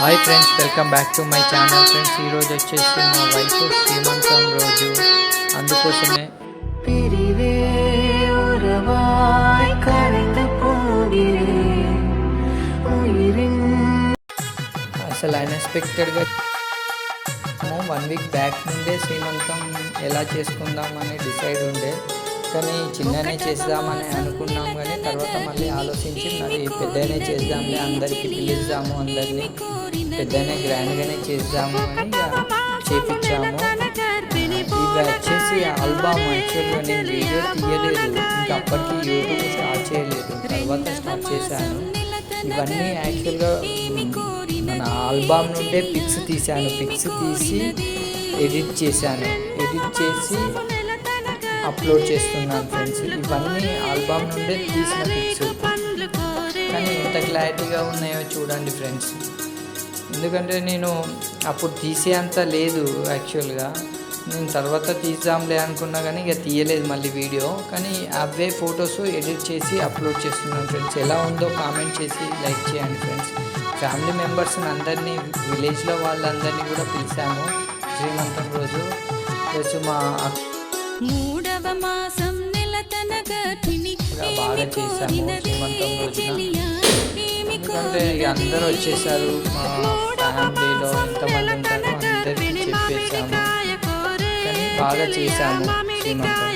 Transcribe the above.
Hi friends welcome back to my channel friends ఈరోజు వచ్చేసి మా వైఫ్ శ్రీమంతం రోజు. అందుకోసమే అసలు అన్ఎక్స్పెక్టెడ్గా వన్ వీక్ బ్యాక్ నుండే శ్రీమంతం ఎలా చేసుకుందామని డిసైడ్ ఉండే. కానీ చిన్ననే చేద్దామని అనుకున్నాం కానీ తర్వాత మళ్ళీ ఆలోచించి మరి పెద్దనే చేద్దాంలే అందరికీ పిలుద్దాము అందరినీ. పెద్దనే గ్రాండ్గానే చేద్దాము అని చేపించాము. ఇవి వచ్చేసి ఆల్బమ్ యాక్చువల్గా నేను వీడియో తీయలేదు. ఇంకా అప్పటికి యూట్యూబ్ స్టార్ట్ చేయలేదు. తర్వాత స్టార్ట్ చేశాను. ఇవన్నీ యాక్చువల్గా మన ఆల్బమ్ నుండే పిక్స్ తీశాను. పిక్స్ తీసి ఎడిట్ చేశాను. ఎడిట్ చేసి అప్లోడ్ చేస్తున్నాను ఫ్రెండ్స్ ఇవన్నీ ఆల్బమ్ నుండే తీసిన పిక్స్ కానీ ఎంత క్లారిటీగా ఉన్నాయో చూడండి ఫ్రెండ్స్ ఎందుకంటే నేను అప్పుడు తీసేంత లేదు యాక్చువల్గా నేను తర్వాత తీద్దాంలే అనుకున్నా కానీ ఇక తీయలేదు మళ్ళీ వీడియో కానీ అవే ఫొటోస్ ఎడిట్ చేసి అప్లోడ్ చేస్తున్నాను ఫ్రెండ్స్ ఎలా ఉందో కామెంట్ చేసి లైక్ చేయండి ఫ్రెండ్స్ ఫ్యామిలీ మెంబర్స్ని అందరినీ విలేజ్లో వాళ్ళందరినీ కూడా పిలిచాము శ్రీమంతం రోజు. ప్లస్ మా మూడవ మాసం కూడా బాగా చేశాము శ్రీమంతం రోజున. ఎందుకంటే ఇక అందరూ వచ్చేసారు. మా ఫ్యామిలీలో ఎంతమంది ఉంటారో అందరికీ చెప్పేసాము కానీ బాగా చేశాము. శ్రీమంతం.